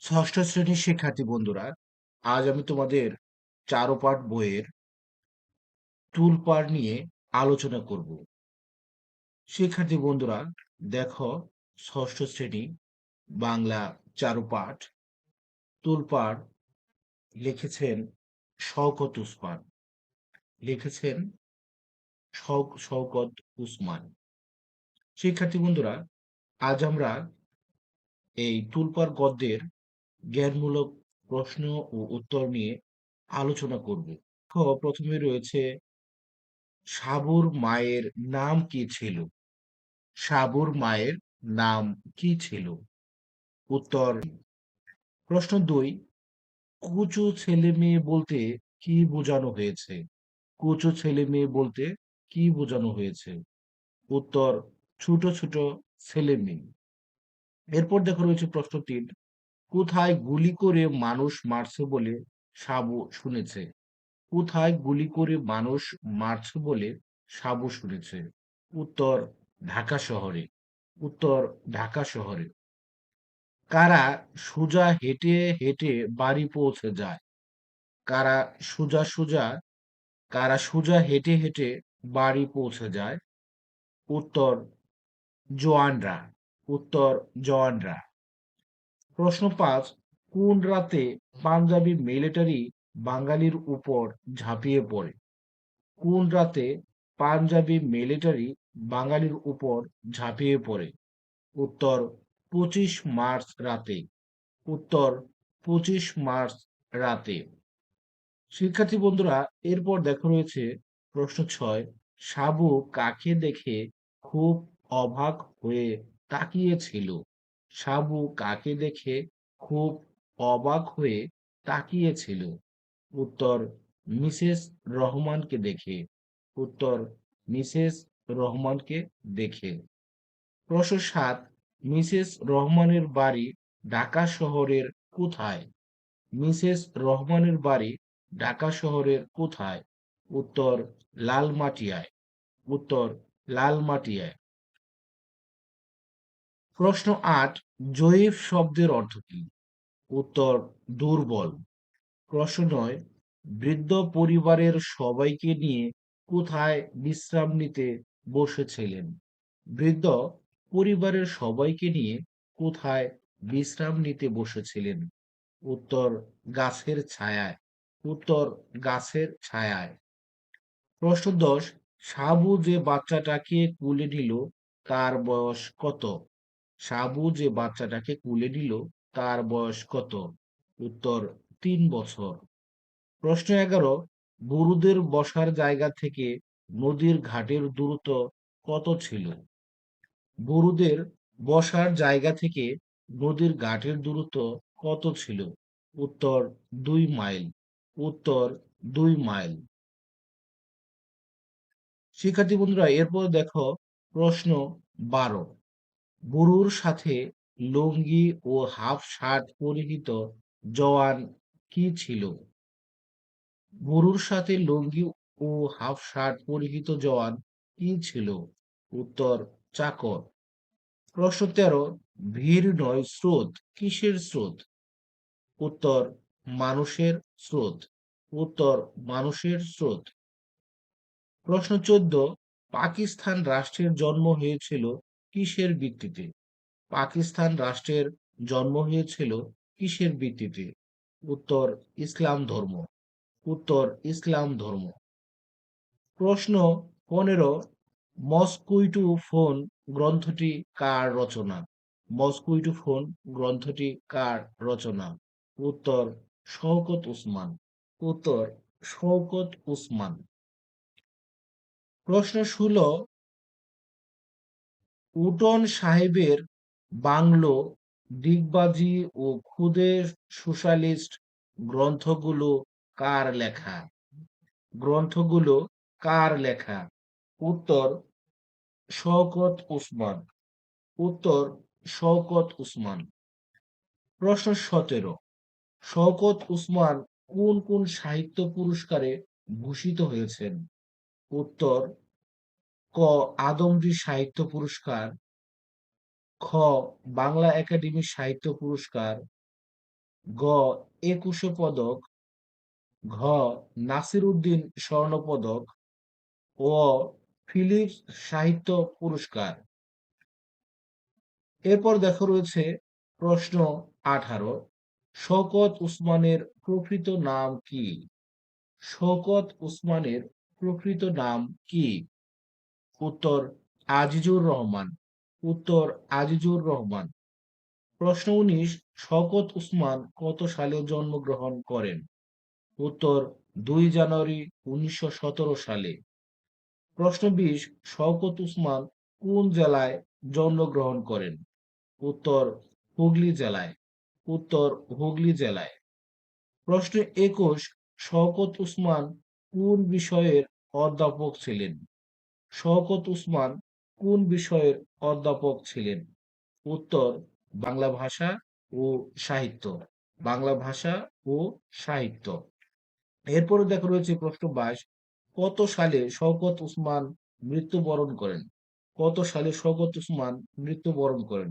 ষষ্ঠ শ্রেণির শিক্ষার্থী বন্ধুরা, আজ আমি তোমাদের চারুপাঠ বইয়ের টুলপার নিয়ে আলোচনা করব। শিক্ষার্থী বন্ধুরা, দেখো ষষ্ঠ শ্রেণি বাংলা চারুপাঠ টুলপার লিখেছেন শওকত উসমান। লিখেছেন শওক- শওকত উসমান। শিক্ষার্থী বন্ধুরা, আজ আমরা এই টুলপার গদ্যের জ্ঞানমূলক প্রশ্ন ও উত্তর নিয়ে আলোচনা করব। খ, প্রথমে রয়েছে, সাবুর মায়ের নাম কি ছিল? সাবুর মায়ের নাম কি ছিল? উত্তর, প্রশ্ন দুই, কুচু ছেলে মেয়ে বলতে কি বোঝানো হয়েছে? কুচু ছেলে মেয়ে বলতে কি বোঝানো হয়েছে? উত্তর, ছোট ছোট ছেলে মেয়ে। এরপর দেখো রয়েছে প্রশ্ন তিন কোথায় গুলি করে মানুষ মারছে বলে সাবু শুনেছে? কোথায় গুলি করে মানুষ মারছে বলে সাবু শুনেছে? উত্তর, ঢাকা শহরে। উত্তর, ঢাকা শহরে। কারা সোজা হেঁটে হেঁটে বাড়ি পৌঁছে যায়? কারা সোজা সোজা, কারা সোজা হেঁটে হেঁটে বাড়ি পৌঁছে যায়? উত্তর জোয়ানরা উত্তর, জওয়ানরা। প্রশ্ন পাঁচ, কোন রাতে পাঞ্জাবি মিলিটারি বাঙালির উপর ঝাঁপিয়ে পড়ে? কোন রাতে পাঞ্জাবি মিলিটারি বাঙালির উপর ঝাঁপিয়ে পড়ে? উত্তর, পঁচিশ মার্চ রাতে। উত্তর, পঁচিশ মার্চ রাতে। শিক্ষার্থী বন্ধুরা, এরপর দেখা রয়েছে প্রশ্ন ছয়, সাবু কাকে দেখে খুব অবাক হয়ে তাকিয়েছিল? সাবু কাকে দেখে খুব অবাক হয়ে তাকিয়েছিল। উত্তর, মিসেস রহমানকে দেখে। উত্তর, মিসেস রহমানকে দেখে। প্রশ্ন সাত, মিসেস রহমানের বাড়ি ঢাকা শহরের কোথায়? মিসেস রহমানের বাড়ি ঢাকা শহরের কোথায়? উত্তর, লালমাটিয়ায়। উত্তর, লালমাটিয়ায়। প্রশ্ন আট, জয়ীফ শব্দের অর্থ কি? উত্তর, দুর্বল। প্রশ্ন নয়, বৃদ্ধ পরিবারের সবাইকে নিয়ে কোথায় বিশ্রাম নিতে বসেছিলেন? বৃদ্ধ পরিবারের সবাইকে নিয়ে কোথায় বিশ্রাম নিতে বসেছিলেন? উত্তর, গাছের ছায়ায়। উত্তর, গাছের ছায়ায়। প্রশ্ন দশ, সাবু যে বাচ্চাটাকে কুলে নিল, তার বয়স কত? সাবু যে বাচ্চাটাকে কুলে নিল, তার বয়স কত? উত্তর, তিন বছর। প্রশ্ন এগারো বুরুদের বসার জায়গা থেকে নদীর ঘাটের দূরত্ব কত ছিল? বুরুদের বসার জায়গা থেকে নদীর ঘাটের দূরত্ব কত ছিল? উত্তর, দুই মাইল। উত্তর, দুই মাইল। শিক্ষার্থী বন্ধুরা, এরপর দেখো প্রশ্ন বারো। বুড়ুর সাথে লুঙ্গি ও হাফ শার্ট পরিহিত জওয়ান কি ছিল? বুড়ুর সাথে লুঙ্গি ও হাফ শার্ট পরিহিত জওয়ান কি ছিল? উত্তর, চাকর। প্রশ্ন তেরো, ভিড় নয়, স্রোত। কিসের স্রোত? উত্তর, মানুষের স্রোত। উত্তর, মানুষের স্রোত। প্রশ্ন চোদ্দ, পাকিস্তান রাষ্ট্রের জন্ম হয়েছিল কিসের ভিত্তিতে? পাকিস্তান রাষ্ট্রের জন্ম হয়েছিল কিসের ভিত্তিতে? উত্তর, ইসলাম ধর্ম। উত্তর, ইসলাম ধর্ম। প্রশ্ন পনেরো, মস্কুইটু ফোন গ্রন্থটি কার রচনা? মস্কুইটু ফোন গ্রন্থটি কার রচনা? উত্তর, শওকত উসমান। উত্তর, শওকত উসমান। প্রশ্ন ষোলো উটন সাহেবের বাংলো, ডিগবাজি ও খুদে সোশ্যালিস্ট গ্রন্থগুলো কার লেখা? গ্রন্থগুলো কার লেখা? উত্তর শওকত উসমান উত্তর শওকত উসমান প্রশ্ন সতেরো, শওকত উসমান কোন কোন সাহিত্য পুরস্কারে ভূষিত হয়েছেন? উত্তর ক আদমজী সাহিত্য পুরস্কার, খ বাংলা একাডেমি সাহিত্য পুরস্কার, গ একুশে পদক, ঘ নাসিরউদ্দিন স্বর্ণপদক ও ফিলিপস সাহিত্য পুরস্কার। এরপর দেখা রয়েছে প্রশ্ন আঠারো, শওকত উসমানের প্রকৃত নাম কি? শওকত উসমানের প্রকৃত নাম কি? উত্তর আজিজুর রহমান। উত্তর আজিজুর রহমান। প্রশ্ন উনিশ, শওকত উসমান কত সালে জন্মগ্রহণ করেন? উত্তর, দুই জানুয়ারি উনিশশো সতেরো সালে। প্রশ্ন বিশ, শওকত উসমান কোন জেলায় জন্মগ্রহণ করেন? উত্তর, হুগলি জেলায়। উত্তর, হুগলি জেলায়। প্রশ্ন একুশ, শওকত উসমান কোন বিষয়ের অধ্যাপক ছিলেন? শওকত উসমান কোন বিষয়ের অধ্যাপক ছিলেন? উত্তর, বাংলা ভাষা ও সাহিত্য। বাংলা ভাষা ও সাহিত্য। এরপরে দেখো রয়েছে প্রশ্ন বাইশ, কত সালে শওকত উসমান মৃত্যুবরণ করেন? কত সালে শওকত উসমান মৃত্যুবরণ করেন?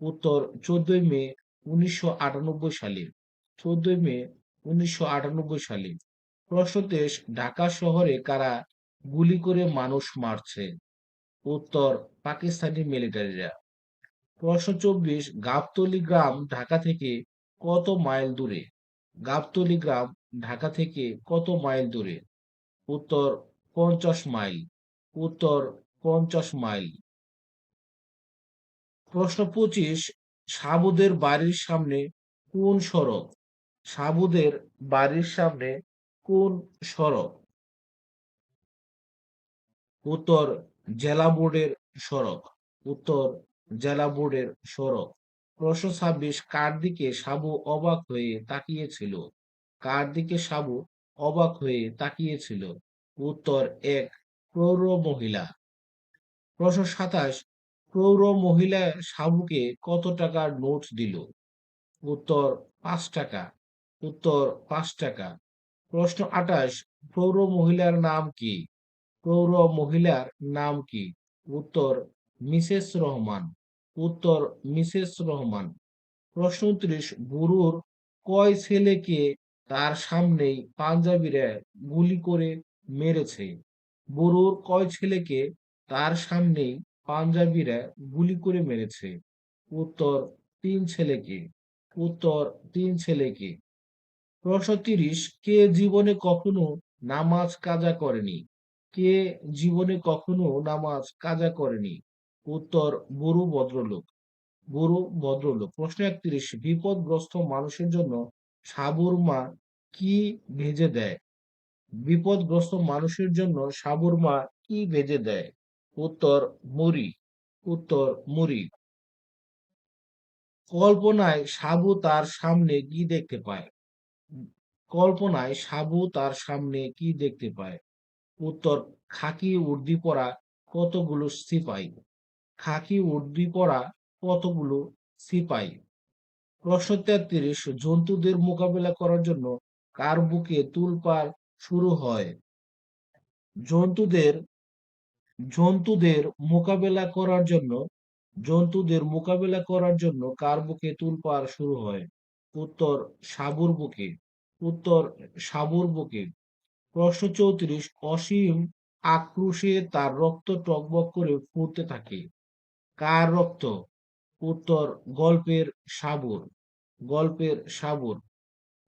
উত্তর, চোদ্দই মে উনিশশো আটানব্বই সালে। চোদ্দই মে উনিশশো আটানব্বই সালে। প্রশ্ন তেইশ, ঢাকা শহরে কারা গুলি করে মানুষ মারছে। উত্তর, পাকিস্তানি মিলিটারিরা প্রশ্ন চব্বিশ, গাবতলি গ্রাম ঢাকা থেকে কত মাইল দূরে? গাবতলি গ্রাম ঢাকা থেকে কত মাইল দূরে? উত্তর, পঞ্চাশ মাইল। উত্তর, পঞ্চাশ মাইল। প্রশ্ন পঁচিশ, সাবুদের বাড়ির সামনে কোন সড়ক? সাবুদের বাড়ির সামনে কোন সড়ক? উত্তর জেলা বোর্ডের সড়ক, উত্তর জেলা বোর্ডের সড়ক। প্রশ্ন ছাব্বিশ, কার দিকে সাবু অবাক হয়ে তাকিয়েছিল? কার দিকে সাবু অবাক হয়ে তাকিয়েছিল? উত্তর এক, প্রৌঢ় মহিলা। প্রশ্ন সাতাশ, প্রৌঢ় মহিলা সাবুকে কত টাকার নোট দিল? উত্তর, পাঁচ টাকা। উত্তর, পাঁচ টাকা। প্রশ্ন আঠাশ প্রৌঢ় মহিলার নাম কি? প্রৌঢ় মহিলার নাম কি? উত্তর, মিসেস রহমান। উত্তর, মিসেস রহমান। প্রশ্ন উনত্রিশ গুরুর কয় ছেলেকে তার সামনেই পাঞ্জাবিরা গুলি করে মেরেছে? বরুর কয় ছেলেকে তার সামনেই পাঞ্জাবিরা গুলি করে মেরেছে? উত্তর, তিন ছেলেকে। উত্তর, তিন ছেলেকে। প্রশ্ন তিরিশ, কে জীবনে কখনো নামাজ কাজা করেনি? কে জীবনে কখনো নামাজ কাজা করেনি? উত্তর বুড়ো ভদ্রলোক। বুড়ো ভদ্রলোক, প্রশ্ন একত্রিশ, বিপদগ্রস্ত মানুষের জন্য সাবুর মা কি ভেজে দেয়? বিপদগ্রস্ত মানুষের জন্য সাবুরমা কি ভেজে দেয়? উত্তর, মুড়ি। উত্তর, মুড়ি। কল্পনায় সাবু তার সামনে কি দেখতে পায়? কল্পনায় সাবু তার সামনে কি দেখতে পায়? উত্তর, খাকি উর্দি পরা কতগুলো সিপাই? খাকি উর্দি পরা কতগুলো সিপাই? প্রশ্ন তেত্রিশ, জন্তুদের মোকাবেলা করার জন্য কার বুকে তুলপার শুরু হয়? জন্তুদের জন্তুদের মোকাবেলা করার জন্য, জন্তুদের মোকাবেলা করার জন্য কার বুকে তুলপার শুরু হয়? উত্তর, সাবুর বুকে। উত্তর, সাবুর বুকে। প্রশ্ন চৌত্রিশ, অসীম আক্রোশে তার রক্ত টকবক করে ফুটতে থাকে। কার রক্ত? উত্তর, গল্পের সাবুর গল্পের সাবুর।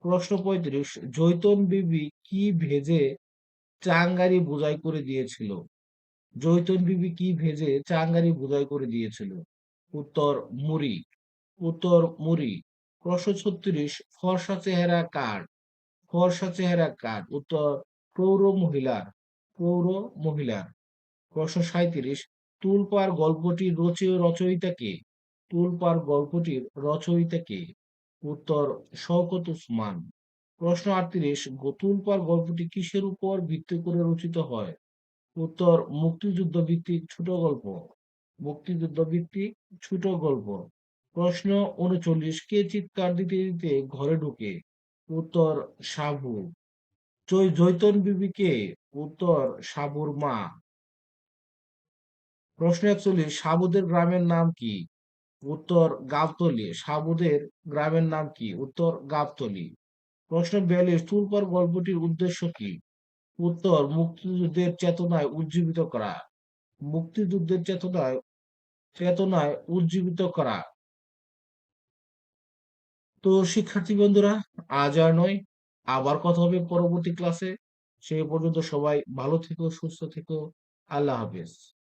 প্রশ্ন পঁয়ত্রিশ, জৈতন বিবি কি ভেজে চাঙ্গারি বোঝাই করে দিয়েছিল? জৈতন বিবি কি ভেজে চাঙ্গারি বোঝাই করে দিয়েছিল? উত্তর, মুড়ি। উত্তর, মুড়ি। প্রশ্ন ছত্রিশ, ফর্সা চেহারা কার? ফর্সা চেহারা কার? উত্তর প্রৌঢ় মহিলার প্রৌঢ় মহিলার। প্রশ্ন সাঁইত্রিশ, তুলপার গল্পটির রচয় রচয়িতা কে? তুলপার গল্পটির রচয়িতা কে? উত্তর, শওকত উসমান। প্রশ্ন আটত্রিশ তুলপার গল্পটি কিসের উপর ভিত্তি করে রচিত হয়? উত্তর, মুক্তিযুদ্ধ ভিত্তিক ছোট গল্প। মুক্তিযুদ্ধ ভিত্তিক ছোট গল্প। প্রশ্ন উনচল্লিশ, কে চিৎকার দিতে দিতে ঘরে ঢুকে? উত্তর সাবু জৈতন বিবিকে উত্তর, সাবুর মা। প্রশ্ন একচল্লিশ, সাবুদের গ্রামের নাম কি? উত্তর, গাবতলী। সাবুদের গ্রামের নাম কি? উত্তর, গাবতলী। প্রশ্ন বিয়াল্লিশ তুলপার গল্পটির উদ্দেশ্য কি? উত্তর, মুক্তিযুদ্ধের চেতনায় উজ্জীবিত করা। মুক্তিযুদ্ধের চেতনায় চেতনায় উজ্জীবিত করা। তো, শিক্ষার্থী বন্ধুরা, আজ আর নয়। আবার কথা হবে পরবর্তী ক্লাসে সেই পর্যন্ত সবাই ভালো থেকো সুস্থ থেকো। আল্লাহ হাফেজ।